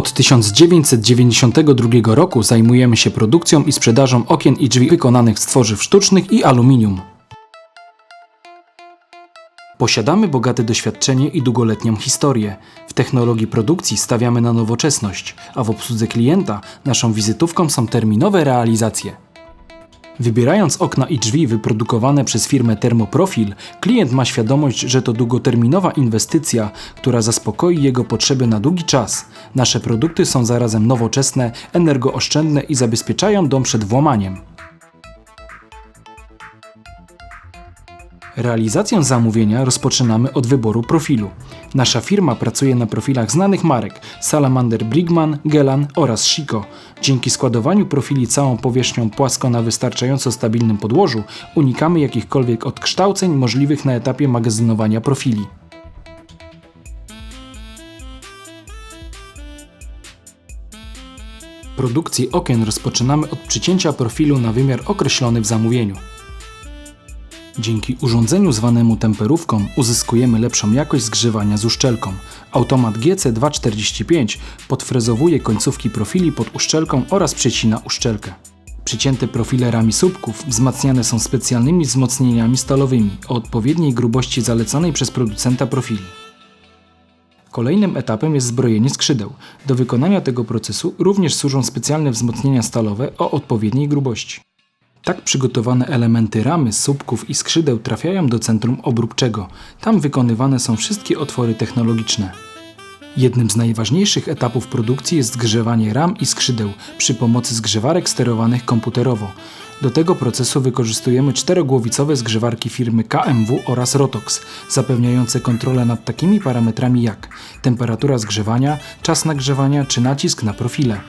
Od 1992 roku zajmujemy się produkcją i sprzedażą okien i drzwi wykonanych z tworzyw sztucznych i aluminium. Posiadamy bogate doświadczenie i długoletnią historię. W technologii produkcji stawiamy na nowoczesność, a w obsłudze klienta naszą wizytówką są terminowe realizacje. Wybierając okna i drzwi wyprodukowane przez firmę Thermoprofil, klient ma świadomość, że to długoterminowa inwestycja, która zaspokoi jego potrzeby na długi czas. Nasze produkty są zarazem nowoczesne, energooszczędne i zabezpieczają dom przed włamaniem. Realizację zamówienia rozpoczynamy od wyboru profilu. Nasza firma pracuje na profilach znanych marek Salamander Brigman, Gelan oraz Chico. Dzięki składowaniu profili całą powierzchnią płasko na wystarczająco stabilnym podłożu unikamy jakichkolwiek odkształceń możliwych na etapie magazynowania profili. Produkcję okien rozpoczynamy od przycięcia profilu na wymiar określony w zamówieniu. Dzięki urządzeniu zwanemu temperówką uzyskujemy lepszą jakość zgrzewania z uszczelką. Automat GC245 podfrezowuje końcówki profili pod uszczelką oraz przecina uszczelkę. Przycięte profile rami słupków wzmacniane są specjalnymi wzmocnieniami stalowymi o odpowiedniej grubości zalecanej przez producenta profili. Kolejnym etapem jest zbrojenie skrzydeł. Do wykonania tego procesu również służą specjalne wzmocnienia stalowe o odpowiedniej grubości. Tak przygotowane elementy ramy, słupków i skrzydeł trafiają do centrum obróbczego. Tam wykonywane są wszystkie otwory technologiczne. Jednym z najważniejszych etapów produkcji jest zgrzewanie ram i skrzydeł przy pomocy zgrzewarek sterowanych komputerowo. Do tego procesu wykorzystujemy czterogłowicowe zgrzewarki firmy KMW oraz Rotox, zapewniające kontrolę nad takimi parametrami jak temperatura zgrzewania, czas nagrzewania czy nacisk na profile.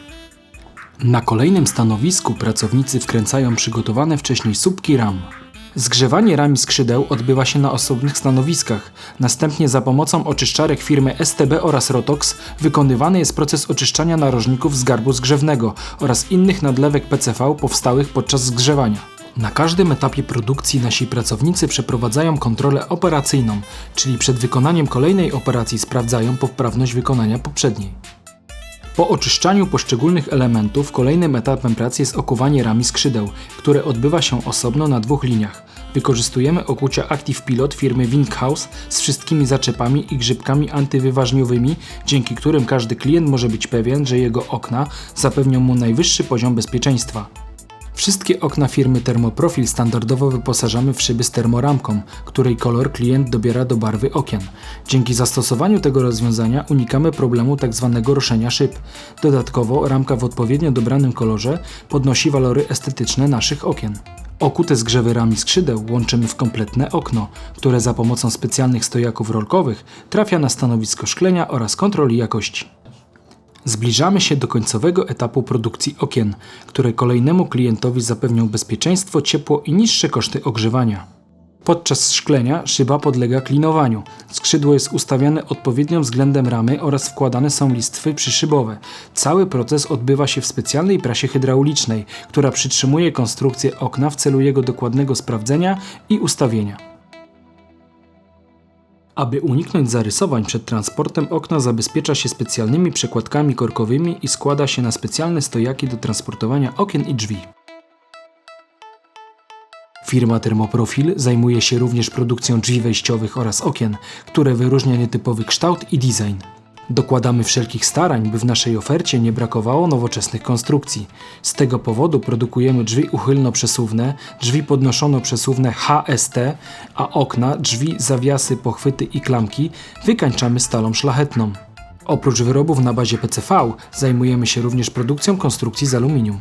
Na kolejnym stanowisku pracownicy wkręcają przygotowane wcześniej słupki ram. Zgrzewanie ram i skrzydeł odbywa się na osobnych stanowiskach. Następnie za pomocą oczyszczarek firmy STB oraz Rotox wykonywany jest proces oczyszczania narożników z garbu zgrzewnego oraz innych nadlewek PCV powstałych podczas zgrzewania. Na każdym etapie produkcji nasi pracownicy przeprowadzają kontrolę operacyjną, czyli przed wykonaniem kolejnej operacji sprawdzają poprawność wykonania poprzedniej. Po oczyszczaniu poszczególnych elementów kolejnym etapem pracy jest okuwanie rami skrzydeł, które odbywa się osobno na dwóch liniach. Wykorzystujemy okucia Active Pilot firmy Winkhaus z wszystkimi zaczepami i grzybkami antywyważniowymi, dzięki którym każdy klient może być pewien, że jego okna zapewnią mu najwyższy poziom bezpieczeństwa. Wszystkie okna firmy Thermoprofil standardowo wyposażamy w szyby z termoramką, której kolor klient dobiera do barwy okien. Dzięki zastosowaniu tego rozwiązania unikamy problemu tzw. roszenia szyb. Dodatkowo ramka w odpowiednio dobranym kolorze podnosi walory estetyczne naszych okien. Okute zgrzewy rami skrzydeł łączymy w kompletne okno, które za pomocą specjalnych stojaków rolkowych trafia na stanowisko szklenia oraz kontroli jakości. Zbliżamy się do końcowego etapu produkcji okien, które kolejnemu klientowi zapewnią bezpieczeństwo, ciepło i niższe koszty ogrzewania. Podczas szklenia szyba podlega klinowaniu. Skrzydło jest ustawiane odpowiednio względem ramy oraz wkładane są listwy przyszybowe. Cały proces odbywa się w specjalnej prasie hydraulicznej, która przytrzymuje konstrukcję okna w celu jego dokładnego sprawdzenia i ustawienia. Aby uniknąć zarysowań przed transportem okna zabezpiecza się specjalnymi przekładkami korkowymi i składa się na specjalne stojaki do transportowania okien i drzwi. Firma Thermoprofil zajmuje się również produkcją drzwi wejściowych oraz okien, które wyróżnia nietypowy kształt i design. Dokładamy wszelkich starań, by w naszej ofercie nie brakowało nowoczesnych konstrukcji. Z tego powodu produkujemy drzwi uchylno-przesuwne, drzwi podnoszono-przesuwne HST, a okna, drzwi, zawiasy, pochwyty i klamki wykańczamy stalą szlachetną. Oprócz wyrobów na bazie PCV zajmujemy się również produkcją konstrukcji z aluminium.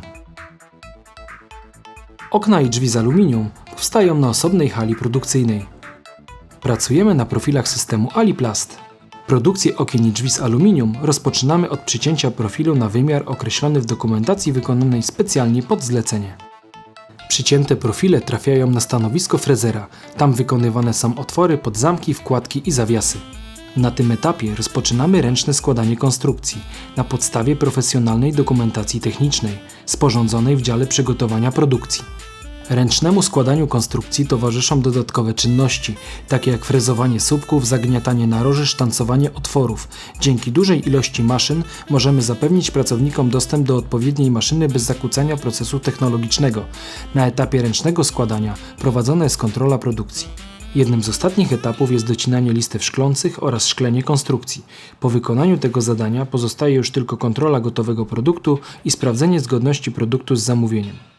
Okna i drzwi z aluminium powstają na osobnej hali produkcyjnej. Pracujemy na profilach systemu Aliplast. Produkcję okien i drzwi z aluminium rozpoczynamy od przycięcia profilu na wymiar określony w dokumentacji wykonanej specjalnie pod zlecenie. Przycięte profile trafiają na stanowisko frezera. Tam wykonywane są otwory pod zamki, wkładki i zawiasy. Na tym etapie rozpoczynamy ręczne składanie konstrukcji na podstawie profesjonalnej dokumentacji technicznej sporządzonej w dziale przygotowania produkcji. Ręcznemu składaniu konstrukcji towarzyszą dodatkowe czynności, takie jak frezowanie słupków, zagniatanie naroży, sztancowanie otworów. Dzięki dużej ilości maszyn możemy zapewnić pracownikom dostęp do odpowiedniej maszyny bez zakłócania procesu technologicznego. Na etapie ręcznego składania prowadzona jest kontrola produkcji. Jednym z ostatnich etapów jest docinanie listew szklących oraz szklenie konstrukcji. Po wykonaniu tego zadania pozostaje już tylko kontrola gotowego produktu i sprawdzenie zgodności produktu z zamówieniem.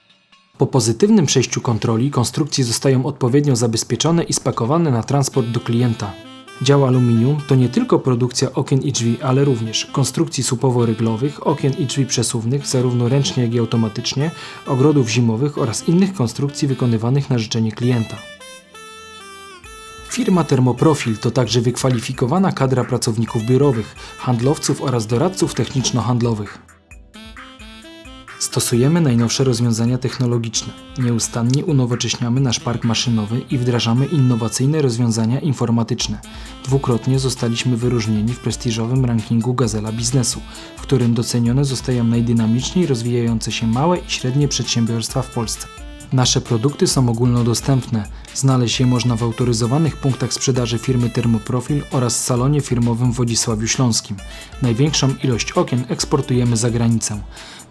Po pozytywnym przejściu kontroli konstrukcje zostają odpowiednio zabezpieczone i spakowane na transport do klienta. Dział aluminium to nie tylko produkcja okien i drzwi, ale również konstrukcji słupowo-ryglowych, okien i drzwi przesuwnych, zarówno ręcznie jak i automatycznie, ogrodów zimowych oraz innych konstrukcji wykonywanych na życzenie klienta. Firma Thermoprofil to także wykwalifikowana kadra pracowników biurowych, handlowców oraz doradców techniczno-handlowych. Stosujemy najnowsze rozwiązania technologiczne. Nieustannie unowocześniamy nasz park maszynowy i wdrażamy innowacyjne rozwiązania informatyczne. Dwukrotnie zostaliśmy wyróżnieni w prestiżowym rankingu Gazela Biznesu, w którym docenione zostają najdynamiczniej rozwijające się małe i średnie przedsiębiorstwa w Polsce. Nasze produkty są ogólnodostępne. Znaleźć je można w autoryzowanych punktach sprzedaży firmy Thermoprofil oraz salonie firmowym w Wodzisławiu Śląskim. Największą ilość okien eksportujemy za granicę.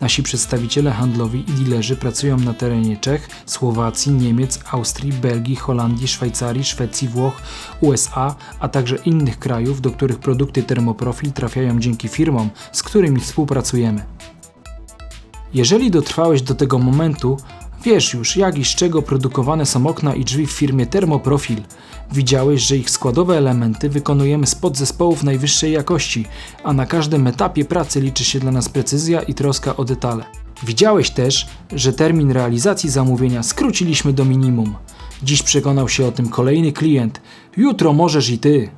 Nasi przedstawiciele handlowi i dilerzy pracują na terenie Czech, Słowacji, Niemiec, Austrii, Belgii, Holandii, Szwajcarii, Szwecji, Włoch, USA, a także innych krajów, do których produkty Thermoprofil trafiają dzięki firmom, z którymi współpracujemy. Jeżeli dotrwałeś do tego momentu, wiesz już jak i z czego produkowane są okna i drzwi w firmie Thermoprofil. Widziałeś, że ich składowe elementy wykonujemy z podzespołów najwyższej jakości, a na każdym etapie pracy liczy się dla nas precyzja i troska o detale. Widziałeś też, że termin realizacji zamówienia skróciliśmy do minimum. Dziś przekonał się o tym kolejny klient. Jutro możesz i ty.